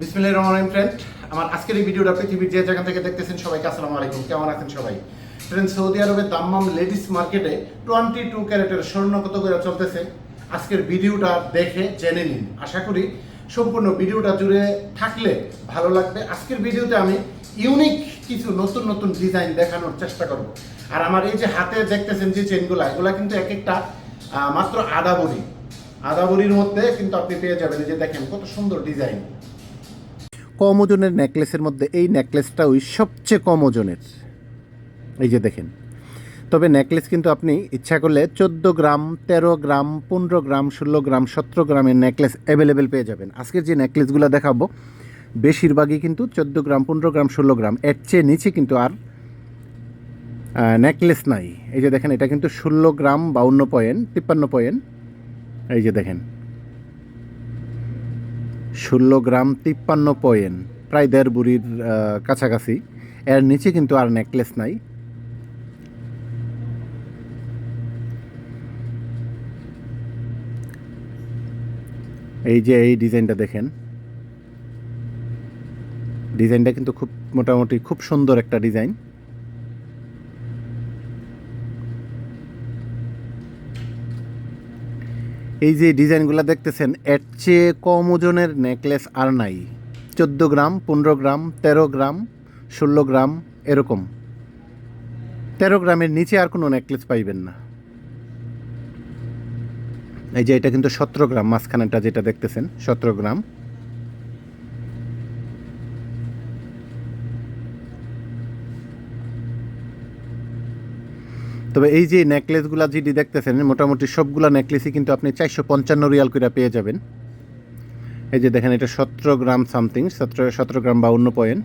বিসমিল্লাহ রহমান ফ্রেন্ড আমার আজকের এই ভিডিওটা পৃথিবীর যে জায়গা থেকে দেখতেছেন সবাইকে আসসালামু আলাইকুম। কেমন আছেন সবাই? ফ্রেন্ড সৌদি আরবের দাম্মাম লেডিস মার্কেটে টোয়েন্টি টু ক্যারেটের স্বর্ণ কত করে চলতেছে? আজকের ভিডিওটা দেখে জেনে নিন। আশা করি সম্পূর্ণ ভিডিওটা জুড়ে থাকলে ভালো লাগবে। আজকের ভিডিওতে আমি ইউনিক কিছু নতুন নতুন ডিজাইন দেখানোর চেষ্টা করব। আর আমার এই যে হাতে দেখতেছেন যে চেনগুলা এগুলা কিন্তু এক একটা মাত্র আদা বড়ি। আদা বড়ির মধ্যে কিন্তু আপনি পেয়ে যাবেন যে দেখেন কত সুন্দর ডিজাইন কম ওজনের নেকলেসের মধ্যে এই নেকলেসটা ওই সবচেয়ে কম ওজনের। এই যে দেখেন। তবে নেকলেস কিন্তু আপনি ইচ্ছা করলে চোদ্দ গ্রাম, তেরো গ্রাম, পনেরো গ্রাম, ষোলো গ্রাম, সতেরো গ্রামের নেকলেস অ্যাভেলেবেল পেয়ে যাবেন। আজকের যে নেকলেসগুলো দেখাবো, বেশিরভাগই কিন্তু চোদ্দ গ্রাম, পনেরো গ্রাম, ষোলো গ্রাম, এর চেয়ে নিচে কিন্তু আর নেকলেস নাই। এই যে দেখেন, এটা কিন্তু ষোলো গ্রাম বাউন্ন পয়েন্ট, তিপ্পান্ন পয়েন্ট। এই যে দেখেন। ষোলো গ্রাম তিপ্পান্ন পয়েন্ট। প্রায় দেড় বুড়ির কাছাকাছি। এর নিচে কিন্তু আর নেকলেস নাই। এই যে এই ডিজাইনটা দেখেন। ডিজাইনটা কিন্তু খুব মোটামুটি খুব সুন্দর একটা ডিজাইন। এই যে ডিজাইনগুলো দেখতেছেন, এর চেয়ে কম ওজনের নেকলেস আর নাই। চোদ্দ গ্রাম, পনেরো গ্রাম, তেরো গ্রাম, ষোলো গ্রাম, এরকম। তেরো গ্রামের নিচে আর কোনো নেকলেস পাইবেন না। এই যে এটা কিন্তু সতেরো গ্রাম মাঝখানেটা যেটা দেখতেছেন, সতেরো গ্রাম। তবে এই যে নেকলেসগুলা যেটি দেখতেছেন, মোটামুটি সবগুলা নেকলেসই কিন্তু আপনি চারশো পঞ্চান্ন রিয়াল করে পেয়ে যাবেন। এই যে দেখেন, এটা সতেরো গ্রাম সামথিং সতেরো সতেরো গ্রাম বাউন্ন পয়েন্ট।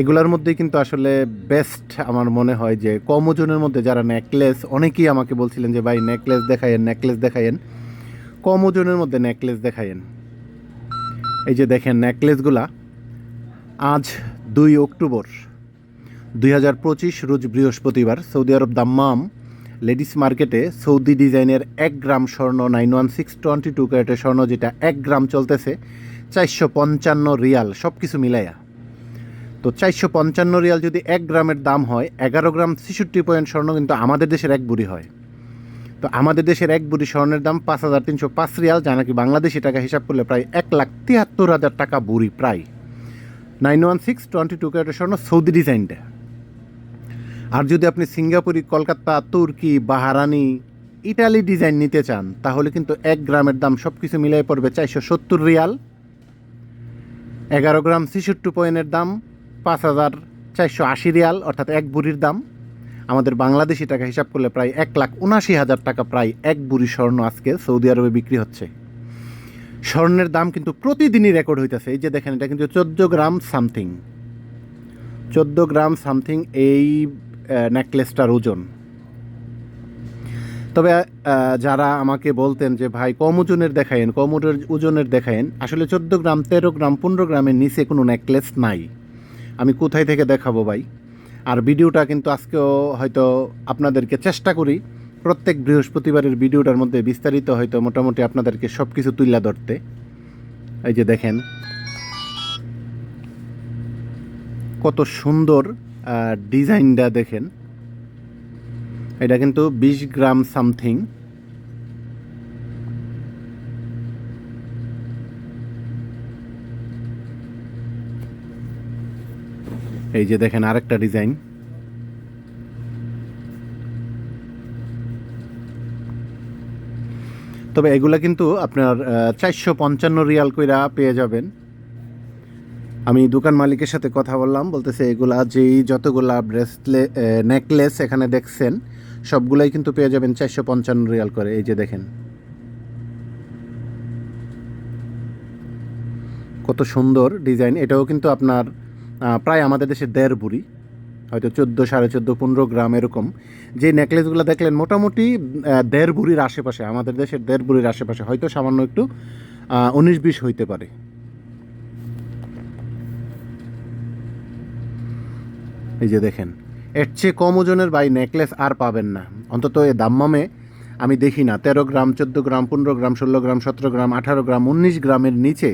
এগুলার মধ্যেই কিন্তু আসলে বেস্ট আমার মনে হয় যে কম ওজনের মধ্যে যারা নেকলেস অনেকেই আমাকে বলছিলেন যে, ভাই নেকলেস দেখায়েন নেকলেস দেখায়েন। কম ওজনের মধ্যে নেকলেস দেখায়েন। এই যে দেখেন নেকলেসগুলা আজ দুই অক্টোবর দুই হাজার পঁচিশ রোজ বৃহস্পতিবার সৌদি আরব দাম্মাম লেডিস মার্কেটে সৌদি ডিজাইনের এক গ্রাম স্বর্ণ nine one six twenty two ক্যারেটের স্বর্ণ যেটা এক গ্রাম চলতেছে চারশো পঞ্চান্ন রিয়াল সব কিছু মিলাইয়া। তো চারশো পঞ্চান্ন রিয়াল যদি এক গ্রামের দাম হয়, এগারো গ্রাম ছেষট্টি পয়েন্ট স্বর্ণ কিন্তু আমাদের দেশের এক বুড়ি হয়। তো আমাদের দেশের এক বুড়ি স্বর্ণের দাম পাঁচ হাজার তিনশো পাঁচ রিয়াল, যা নাকি বাংলাদেশি টাকা হিসাব করলে প্রায় এক লাখ তিয়াত্তর হাজার টাকা বুড়ি প্রায়। Nine one six, twenty two ক্যারেটের স্বর্ণ সৌদি ডিজাইনটা আর যদি আপনি সিঙ্গাপুরি, কলকাতা, তুর্কি, বাহারানি, ইটালি ডিজাইন নিতে চান, তাহলে কিন্তু এক গ্রামের দাম সব কিছু মিলাই পড়বে চারশো সত্তর রিয়াল। এগারো গ্রাম ছেষট্টি পয়েন্টের দাম পাঁচ হাজার চারশো আশি রিয়াল, অর্থাৎ এক বুড়ির দাম। আমাদের বাংলাদেশি টাকা হিসাব করলে প্রায় এক লাখ উনাশি হাজার টাকা প্রায় এক বুড়ি স্বর্ণ আজকে সৌদি আরবে বিক্রি হচ্ছে। স্বর্ণের দাম কিন্তু প্রতিদিনই রেকর্ড হইতেছে। এই যে দেখেন, এটা কিন্তু চোদ্দ গ্রাম সামথিং। চোদ্দ গ্রাম সামথিং এই নেকলেসটার ওজন। তবে যারা আমাকে বলতেন যে, ভাই, কম ওজনের দেখায়েন, কম ওজনের- ওজনের দেখায়েন। আসলে চোদ্দ গ্রাম, তেরো গ্রাম, পনেরো গ্রামের নিচে কোনো নেকলেস নাই। আমি কোথায় থেকে দেখাবো ভাই? আর ভিডিওটা কিন্তু আজকেও হয়তো আপনাদেরকে চেষ্টা করি প্রত্যেক বৃহস্পতিবারের ভিডিওটার মধ্যে বিস্তারিত হয়তো মোটামুটি আপনাদেরকে সব কিছু তুলে ধরতে। এই যে দেখেন। কত সুন্দর ডিজাইনটা দেখেন। এটা কিন্তু বিশ গ্রাম সামথিং। এই যে দেখেন আরেকটা ডিজাইন। তবে এগুলা কিন্তু আপনার চারশো পঞ্চান্ন রিয়াল কইরা পেয়ে যাবেন। আমি দোকান মালিকের সাথে কথা বললাম, বলতেছে এগুলা যেই যতগুলা ব্রেসলে নেকলেস এখানে দেখছেন, সবগুলাই কিন্তু পেয়ে যাবেন চারশো পঞ্চান্ন রিয়াল করে। এই যে দেখেন। কত সুন্দর ডিজাইন। এটাও কিন্তু আপনার প্রায় আমাদের দেশে দেড় বুড়ি হয়তো চোদ্দ, সাড়ে চোদ্দ, পনেরো গ্রাম এরকম। যে নেকলেসগুলো দেখলেন, মোটামুটি দেড় বুড়ির আশেপাশে, আমাদের দেশের দেড় বুড়ির আশেপাশে, হয়তো সামান্য একটু উনিশ বিশ হইতে পারে। এই যে দেখেন, এর চেয়ে কম ওজনের বাই নেকলেস আর পাবেন না। অন্তত এ দাম্মামে আমি দেখি না, তেরো গ্রাম, চোদ্দ গ্রাম, পনেরো গ্রাম, ষোলো গ্রাম, সতেরো গ্রাম, আঠারো গ্রাম, উনিশ গ্রামের নিচে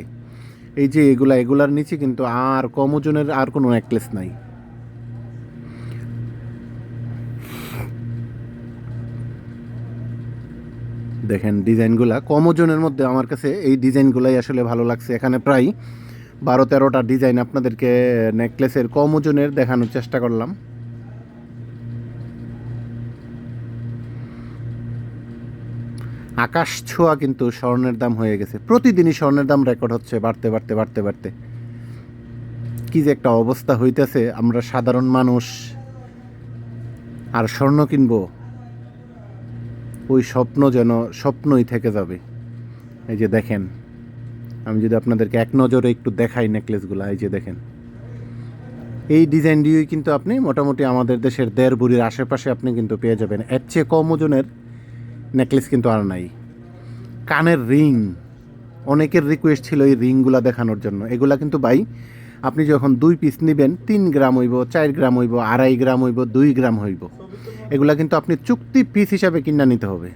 এই যে এগুলা, এগুলার নিচে কিন্তু আর কম ওজনের আর কোনো নেকলেস নাই। দেখেন ডিজাইনগুলা, কম ওজনের মধ্যে আমার কাছে এই ডিজাইনগুলাই আসলে ভালো লাগছে। এখানে প্রায় বারো তেরোটা ডিজাইন আপনাদেরকে নেকলেসের কম ওজনের দেখানোর চেষ্টা করলাম। আকাশ ছোঁয়া কিন্তু স্বর্ণের দাম হয়ে গেছে। প্রতিদিনই স্বর্ণের দাম রেকর্ড হচ্ছে বাড়তে বাড়তে বাড়তে বাড়তে। কি যে একটা অবস্থা হইতেছে, আমরা সাধারণ মানুষ আর স্বর্ণ কিনবো, ওই স্বপ্ন যেন স্বপ্নই থেকে যাবে। এই যে দেখেন, আমি যদি আপনাদেরকে এক নজরে একটু দেখাই নেকলেসগুলো এই যে দেখেন। এই ডিজাইন দিয়েই কিন্তু আপনি মোটামুটি আমাদের দেশের দেড় বুড়ির আশেপাশে আপনি কিন্তু পেয়ে যাবেন। এর চেয়ে কম ওজনের নেকলেস কিন্তু আর নাই। কানের রিং, অনেকের রিকোয়েস্ট ছিল এই রিংগুলা দেখানোর জন্য। এগুলা কিন্তু ভাই, আপনি যখন দুই পিস নেবেন, তিন গ্রাম হইব, চার গ্রাম হইব, আড়াই গ্রাম হইব, দুই গ্রাম হইব। এগুলা কিন্তু আপনি চুক্তি পিস হিসাবে কিনা নিতে হবে।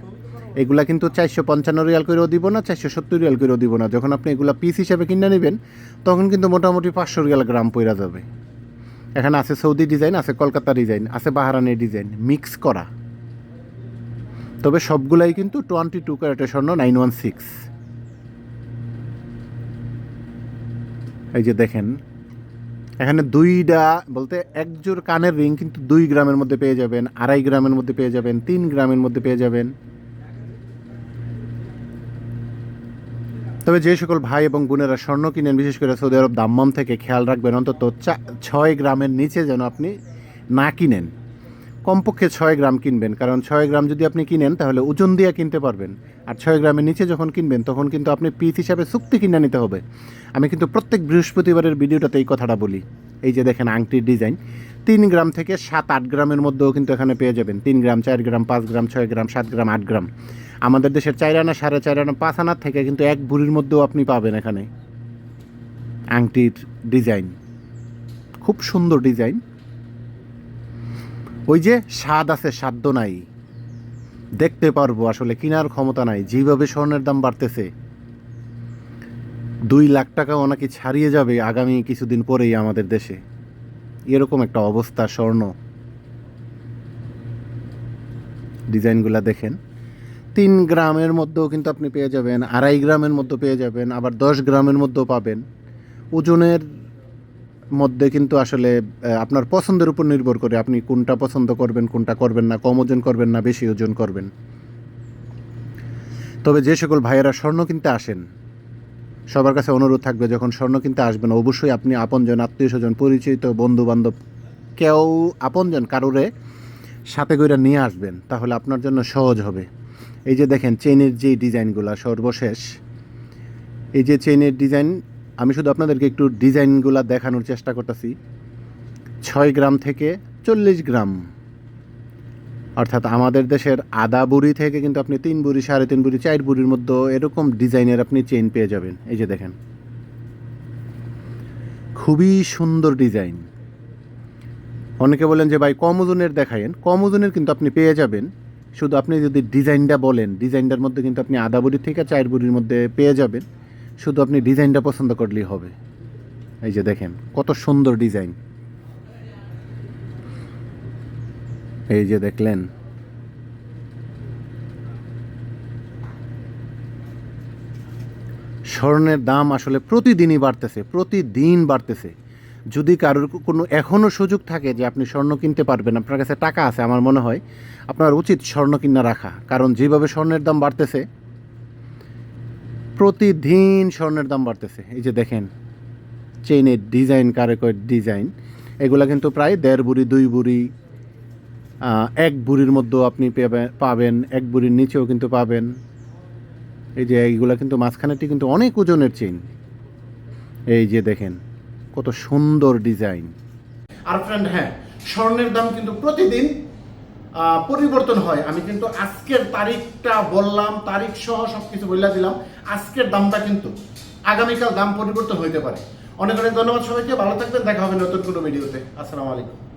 এগুলা কিন্তু চারশো পঞ্চান্ন রিয়াল করেও দিব না, চারশো সত্তর রিয়াল করেও দিব না। যখন আপনি এগুলা পিস হিসাবে কিনে নেবেন, তখন কিন্তু মোটামুটি পাঁচশো রিয়াল গ্রাম পইরা যাবে। এখানে আছে সৌদি ডিজাইন, আছে কলকাতা ডিজাইন, আছে বাহারানি ডিজাইন, মিক্স করা। তবে সবগুলাই কিন্তু টোয়েন্টি টু ক্যারেটের স্বর্ণ, নাইন ওয়ান সিক্স। এই যে দেখেন, এখানে দুইটা বলতে একজোর কানের রিং কিন্তু দুই গ্রামের মধ্যে পেয়ে যাবেন, আড়াই গ্রামের মধ্যে পেয়ে যাবেন, তিন গ্রামের মধ্যে পেয়ে যাবেন। তবে যে সকল ভাই এবং বোনেরা স্বর্ণ কিনেন, বিশেষ করে সৌদি আরব দাম্মাম থেকে খেয়াল রাখবেন, অন্তত চা- ছয় গ্রামের নিচে যেন আপনি না কিনেন। কমপক্ষে ছয় গ্রাম কিনবেন, কারণ ছয় গ্রাম যদি আপনি কিনেন, তাহলে ওজন দিয়ে কিনতে পারবেন। আর ছয় গ্রামের নিচে যখন কিনবেন, তখন কিন্তু আপনি পিস হিসাবে চুক্তি কিনে নিতে হবে। আমি কিন্তু প্রত্যেক বৃহস্পতিবারের ভিডিওটাতে এই কথাটা বলি। এই যে দেখেন আংটির ডিজাইন, তিন গ্রাম থেকে সাত, আট গ্রামের মধ্যেও কিন্তু এখানে পেয়ে যাবেন। তিন গ্রাম, চার গ্রাম, পাঁচ গ্রাম, ছয় গ্রাম, সাত গ্রাম, আট গ্রাম। আমাদের দেশের চার আনা, সাড়ে চার আনা, পাঁচ আনার থেকে কিন্তু এক বুড়ির মধ্যেও আপনি পাবেন এখানে। আংটির ডিজাইন। খুব সুন্দর ডিজাইন। ওই যে স্বাদ আছে সাধ্য নাই। দেখতে পারব আসলে কেনার ক্ষমতা নাই, যেভাবে স্বর্ণের দাম বাড়তেছে। দুই লাখ টাকা ওনাকে ছাড়িয়ে যাবে আগামী কিছুদিন পরেই আমাদের দেশে। এরকম একটা অবস্থা স্বর্ণ। ডিজাইনগুলো দেখেন। তিন গ্রামের মধ্যেও কিন্তু আপনি পেয়ে যাবেন, আড়াই গ্রামের মধ্যে পেয়ে যাবেন, আবার দশ গ্রামের মধ্যেও পাবেন। ওজনের মধ্যে কিন্তু আসলে আপনার পছন্দের উপর নির্ভর করে আপনি কোনটা পছন্দ করবেন, কোনটা করবেন না, কম ওজন করবেন না, বেশি ওজন করবেন। তবে যে সকল ভাইয়েরা স্বর্ণ কিনতে আসেন, সবার কাছে অনুরোধ থাকবে, যখন স্বর্ণ কিনতে আসবেন, অবশ্যই আপনি আপনজন আত্মীয় স্বজন পরিচিত বন্ধু বান্ধব কেউ আপনজন কারোরে সাথে করে নিয়ে আসবেন, তাহলে আপনার জন্য সহজ হবে। এই যে দেখেন চেনের যে ডিজাইনগুলো সর্বশেষ, এই যে চেনের ডিজাইন আমি শুধু আপনাদেরকে একটু ডিজাইনগুলো দেখানোর চেষ্টা করতেছি। ছয় গ্রাম থেকে চল্লিশ গ্রাম। অর্থাৎ আমাদের দেশের আদা বুড়ি থেকে কিন্তু আপনি তিন বুড়ি, সাড়ে তিন বুড়ি, চার বুড়ির মধ্যে এরকম ডিজাইনের আপনি চেইন পেয়ে যাবেন। এই যে দেখেন। খুবই সুন্দর ডিজাইন। অনেকে বলেন যে, ভাই, কম ওজনের দেখায়েন। কম ওজনের কিন্তু আপনি পেয়ে যাবেন। শুধু আপনি যদি ডিজাইনটা বলেন, ডিজাইনটার মধ্যে কিন্তু আপনি আদা থেকে চার বুড়ির মধ্যে পেয়ে যাবেন। শুধু আপনি ডিজাইনটা পছন্দ করলেই হবে। এই যে দেখেন, কত সুন্দর ডিজাইন। এই যে দেখলেন। স্বর্ণের দাম আসলে প্রতিদিনই বাড়তেছে, প্রতিদিন বাড়তেছে। যদি কারোর কোনো এখনও সুযোগ থাকে যে আপনি স্বর্ণ কিনতে পারবেন, আপনার কাছে টাকা আছে, আমার মনে হয় আপনার উচিত স্বর্ণ কিনা রাখা। কারণ যেভাবে স্বর্ণের দাম বাড়তেছে প্রতিদিন স্বর্ণের দাম বাড়তেছে। এই যে দেখেন চেইনের ডিজাইন কারেকয়ের ডিজাইন এগুলা কিন্তু প্রায় দেড় বুড়ি, দুই বুড়ি এক বুড়ির মধ্যেও আপনি পাবেন, এক বুড়ির নিচেও কিন্তু পাবেন। এই যে এইগুলা কিন্তু মাঝখানেটি কিন্তু অনেক ওজনের চেইন এই যে দেখেন, কত সুন্দর ডিজাইন আর ফ্রেন্ড হ্যাঁ স্বর্ণের দাম কিন্তু প্রতিদিন পরিবর্তন হয়। আমি কিন্তু আজকের তারিখটা বললাম, তারিখ সহ সব কিছু দিলাম। আজকের দামটা কিন্তু আগামীকাল দাম পরিবর্তন হইতে পারে। অনেক অনেক ধন্যবাদ সবাইকে। ভালো থাকবেন। দেখা হবে নতুন কোনো ভিডিওতে। আসসালামু আলাইকুম।